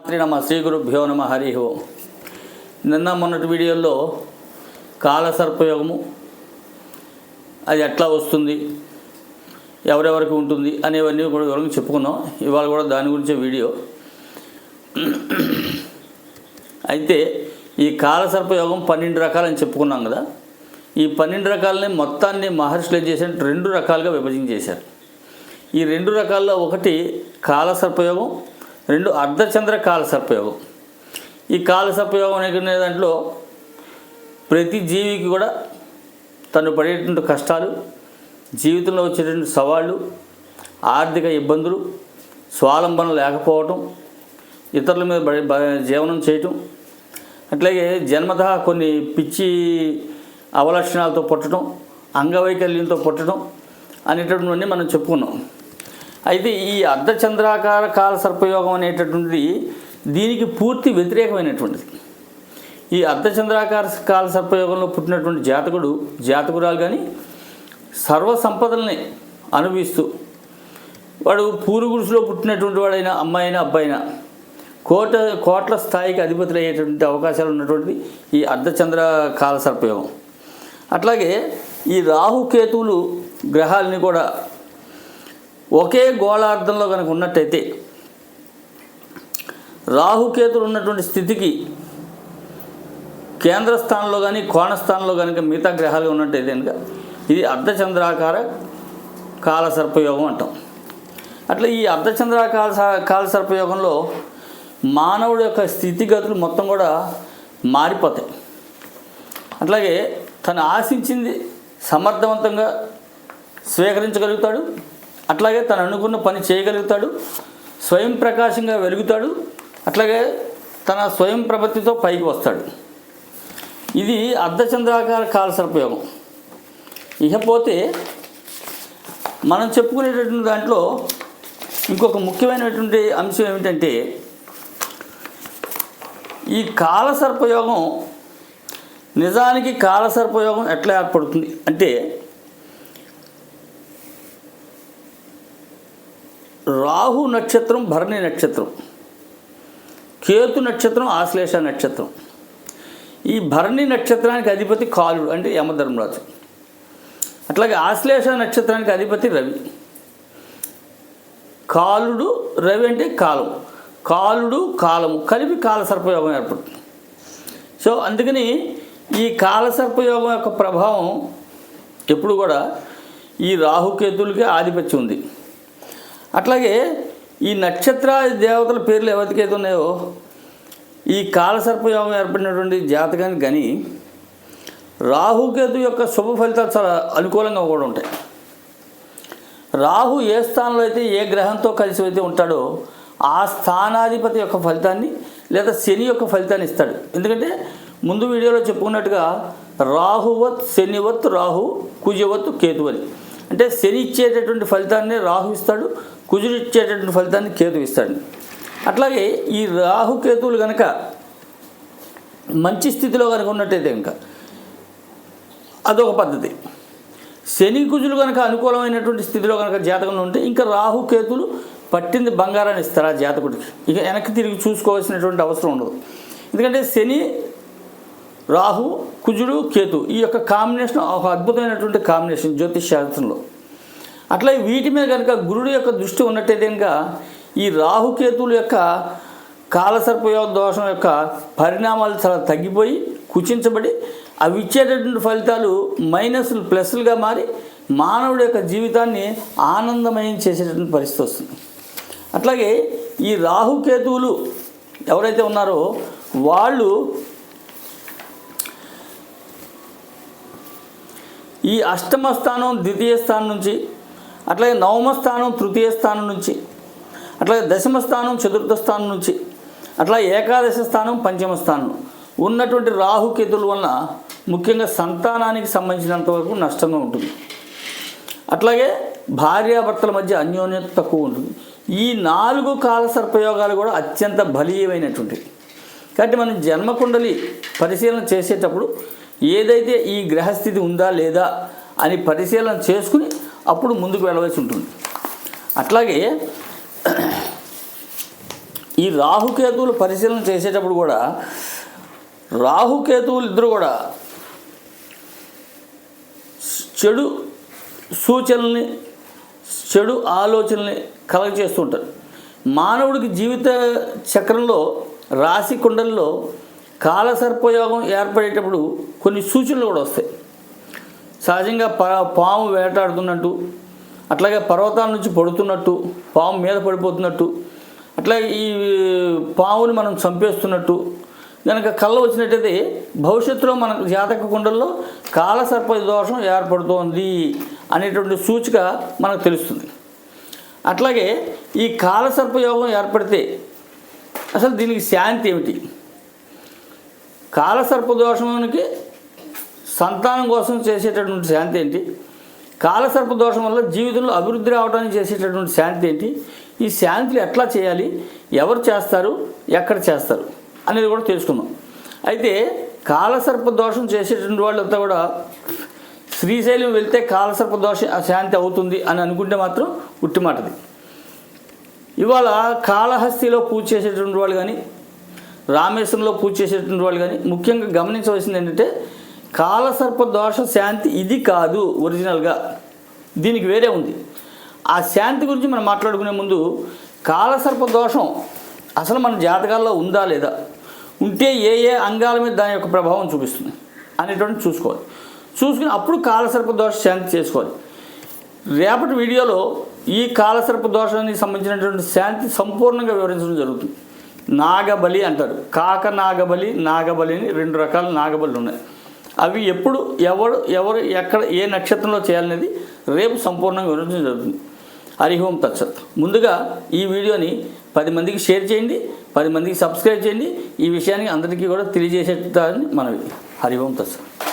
రాత్రి నమ శ్రీ గురుభ్యో నమ హరి ఓం. నిన్న మొన్నటి వీడియోల్లో కాలసర్పయోగము అది ఎట్లా వస్తుంది? ఎవరెవరికి ఉంటుంది? అనేవన్నీ కూడా వివరంగా చెప్పుకున్నాం. ఇవాళ కూడా దాని గురించే వీడియో. అయితే ఈ కాలసర్పయోగం పన్నెండు రకాలని చెప్పుకున్నాం కదా. ఈ పన్నెండు రకాలని మొత్తాన్ని మహర్షులు ఏం చేశారు? రెండు రకాలుగా విభజించేశారు. ఈ రెండు రకాల్లో ఒకటి కాలసర్పయోగం రెండు అర్ధచంద్ర కాలసర్పయోగం. ఈ కాలసర్పయోగం అనే దాంట్లో ప్రతి జీవికి కూడా తను పడేటువంటి కష్టాలు జీవితంలో వచ్చేటువంటి సవాళ్ళు ఆర్థిక ఇబ్బందులు స్వాలంబన లేకపోవటం ఇతరుల మీద జీవనం చేయటం అట్లాగే జన్మత కొన్ని పిచ్చి అవలక్షణాలతో పుట్టడం అంగవైకల్యంతో పుట్టడం అనేటటువంటివన్నీ మనం చెప్పుకున్నాం. అయితే ఈ అర్ధచంద్రాకార కాల సర్పయోగం అనేటటువంటిది దీనికి పూర్తి వ్యతిరేకమైనటువంటిది. ఈ అర్ధచంద్రాకార కాల సర్పయోగంలో పుట్టినటువంటి జాతకుడు జాతకురాలు కానీ సర్వ సంపదల్ని అనుభవిస్తూ వాడు పూర్వగురుషులో పుట్టినటువంటి వాడైనా అమ్మాయినా అబ్బాయినా కోట కోట్ల స్థాయికి అధిపతులు అయ్యేటువంటి అవకాశాలు ఉన్నటువంటిది ఈ అర్ధచంద్ర కాల సర్పయోగం. అట్లాగే ఈ రాహుకేతువులు గ్రహాలని కూడా ఒకే గోళార్ధంలో కనుక ఉన్నట్టయితే రాహుకేతులు ఉన్నటువంటి స్థితికి కేంద్ర స్థానంలో కానీ కోణ స్థానంలో కనుక మిగతా గ్రహాలు ఉన్నట్టయితే కనుక ఇది అర్ధచంద్రాకార కాల సర్పయోగం అంటాం. అట్లా ఈ అర్ధచంద్రాకాల స- కాల సర్పయోగంలో మానవుడి యొక్క స్థితిగతులు మొత్తం కూడా మారిపోతాయి. అట్లాగే తను ఆశించింది సమర్థవంతంగా స్వీకరించగలుగుతాడు. అట్లాగే తను అనుకున్న పని చేయగలుగుతాడు స్వయం ప్రకాశంగా వెలుగుతాడు అట్లాగే తన స్వయం ప్రపత్తితో పైకి వస్తాడు. ఇది అర్ధచంద్రాకార కాలసర్పయోగం. ఇకపోతే మనం చెప్పుకునేటటువంటి దాంట్లో ఇంకొక ముఖ్యమైనటువంటి అంశం ఏమిటంటే ఈ కాలసర్పయోగం నిజానికి కాలసర్పయోగం ఎట్లా ఏర్పడుతుంది? అంటే రాహు నక్షత్రం భరణి నక్షత్రం కేతు నక్షత్రం ఆశ్లేష నక్షత్రం. ఈ భరణి నక్షత్రానికి అధిపతి కాలుడు అంటే యమధర్మరాజు. అట్లాగే ఆశ్లేష నక్షత్రానికి అధిపతి రవి. కాలుడు రవి అంటే కాలం. కాలుడు కాలము. కలిపి కాల సర్పయోగం ఏర్పడుతుంది. సో అందుకని ఈ కాల సర్పయోగం యొక్క ప్రభావం ఎప్పుడు కూడా ఈ రాహుకేతులకే ఆధిపత్యం ఉంది. అట్లాగే ఈ నక్షత్ర దేవతల పేర్లు ఎవరికైతే ఉన్నాయో ఈ కాలసర్పయోగం ఏర్పడినటువంటి జాతకానికి కానీ రాహుకేతు యొక్క శుభ ఫలితాలు చాలా అనుకూలంగా కూడా ఉంటాయి. రాహు ఏ స్థానంలో అయితే ఏ గ్రహంతో కలిసి అయితే ఉంటాడో ఆ స్థానాధిపతి యొక్క ఫలితాన్ని లేదా శని యొక్క ఫలితాన్ని ఇస్తాడు. ఎందుకంటే ముందు వీడియోలో చెప్పుకున్నట్టుగా రాహువత్ శనివత్ రాహు కుజవత్ కేతువని. అంటే శని ఇచ్చేటటువంటి ఫలితాన్ని రాహు ఇస్తాడు కుజుడు ఇచ్చేటటువంటి ఫలితాన్ని కేతు ఇస్తాడు. అట్లాగే ఈ రాహుకేతువులు కనుక మంచి స్థితిలో కనుక ఉన్నట్టయితే ఇంకా అదొక పద్ధతి. శని కుజులు కనుక అనుకూలమైనటువంటి స్థితిలో కనుక జాతకంలో ఉంటే ఇంకా రాహు కేతులు పట్టింది బంగారాన్ని ఇస్తారు ఆ జాతకుడికి. ఇక వెనక్కి తిరిగి చూసుకోవాల్సినటువంటి అవసరం ఉండదు. ఎందుకంటే శని రాహు కుజుడు కేతు ఈ యొక్క కాంబినేషన్ ఒక అద్భుతమైనటువంటి కాంబినేషన్ జ్యోతిష్ శాస్త్రంలో. అట్లా వీటి మీద కనుక గురుడు యొక్క దృష్టి ఉన్నట్టయితే కనుక ఈ రాహుకేతువుల యొక్క కాలసర్పయోగ దోషం యొక్క పరిణామాలు చాలా తగ్గిపోయి కుచించబడి అవి ఇచ్చేటటువంటి ఫలితాలు మైనస్లు ప్లస్లుగా మారి మానవుడి యొక్క జీవితాన్ని ఆనందమయం చేసేటటువంటి పరిస్థితి వస్తుంది. అట్లాగే ఈ రాహుకేతువులు ఎవరైతే ఉన్నారో వాళ్ళు ఈ అష్టమ స్థానం ద్వితీయ స్థానం నుంచి అట్లాగే నవమ స్థానం తృతీయ స్థానం నుంచి అట్లాగే దశమ స్థానం చతుర్థ స్థానం నుంచి అట్లా ఏకాదశ స్థానం పంచమ స్థానం. ఉన్నటువంటి రాహుకేతుల వలన ముఖ్యంగా సంతానానికి సంబంధించినంత వరకు నష్టంగా ఉంటుంది. అట్లాగే భార్యాభర్తల మధ్య అన్యోన్యత తక్కువ ఉంటుంది. ఈ నాలుగు కాల సర్పయోగాలు కూడా అత్యంత బలీయమైనటువంటివి కాబట్టి మనం జన్మకుండలి పరిశీలన చేసేటప్పుడు ఏదైతే ఈ గ్రహస్థితి ఉందా లేదా అని పరిశీలన చేసుకుని అప్పుడు ముందుకు వెళ్ళవలసి ఉంటుంది. అట్లాగే ఈ రాహుకేతువులు పరిశీలన చేసేటప్పుడు కూడా రాహుకేతువులు ఇద్దరు కూడా చెడు సూచనల్ని చెడు ఆలోచనల్ని కలగచేస్తుంటారు మానవుడికి జీవిత చక్రంలో రాశి కుండల్లో కాలసర్పయోగం ఏర్పడేటప్పుడు కొన్ని సూచనలు కూడా వస్తాయి. సహజంగా పాము వేటాడుతున్నట్టు అట్లాగే పర్వతాల నుంచి పడుతున్నట్టు పాము మీద పడిపోతున్నట్టు అట్లాగే ఈ పాముని మనం చంపేస్తున్నట్టు కనుక కళ్ళ వచ్చినట్టయితే భవిష్యత్తులో మన జాతక కుండల్లో కాలసర్ప దోషం ఏర్పడుతోంది అనేటువంటి సూచిక మనకు తెలుస్తుంది. అట్లాగే ఈ కాలసర్ప యోగం ఏర్పడితే అసలు దీనికి శాంతి ఏమిటి? కాలసర్ప దోషానికి సంతానం కోసం చేసేటటువంటి శాంతి ఏంటి? కాలసర్ప దోషం వల్ల జీవితంలో అభివృద్ధి రావడానికి చేసేటటువంటి శాంతి ఏంటి? ఈ శాంతిని ఎట్లా చేయాలి? ఎవరు చేస్తారు? ఎక్కడ చేస్తారు? అనేది కూడా తెలుసుకుందాం. అయితే కాలసర్ప దోషం చేసేటువంటి వాళ్ళంతా కూడా శ్రీశైలం వెళ్తే కాలసర్ప దోష శాంతి అవుతుంది అని అనుకుంటే మాత్రం ఉట్టి మాటది ఇవాళ కాళహస్తిలో పూజ చేసేటువంటి వాళ్ళు కానీ రామేశ్వరంలో పూజ చేసేటువంటి వాళ్ళు కానీ ముఖ్యంగా గమనించవలసింది ఏంటంటే కాలసర్ప దోష శాంతి ఇది కాదు ఒరిజినల్గా. దీనికి వేరే ఉంది. ఆ శాంతి గురించి మనం మాట్లాడుకునే ముందు కాలసర్ప దోషం అసలు మన జాతకాల్లో ఉందా లేదా? ఉంటే ఏ ఏ అంగాల మీద దాని యొక్క ప్రభావం చూపిస్తుంది అనేటువంటి చూసుకోవాలి. చూసుకుని అప్పుడు కాలసర్ప దోష శాంతి చేసుకోవాలి. రేపటి వీడియోలో ఈ కాలసర్ప దోషానికి సంబంధించినటువంటి శాంతి సంపూర్ణంగా వివరించడం జరుగుతుంది. నాగబలి అంటారు. కాక నాగబలి నాగబలి అని రెండు రకాల నాగబలి ఉన్నాయి. అవి ఎప్పుడు ఎవరు ఎవరు ఎక్కడ ఏ నక్షత్రంలో చేయాలనేది రేపు సంపూర్ణంగా వివరించడం జరుగుతుంది. హరిహోం తత్సత్. ముందుగా ఈ వీడియోని పది మందికి షేర్ చేయండి పది మందికి సబ్స్క్రైబ్ చేయండి. ఈ విషయాన్ని అందరికీ కూడా తెలియజేసేటారని మనవి. హరిహోం తత్సత్.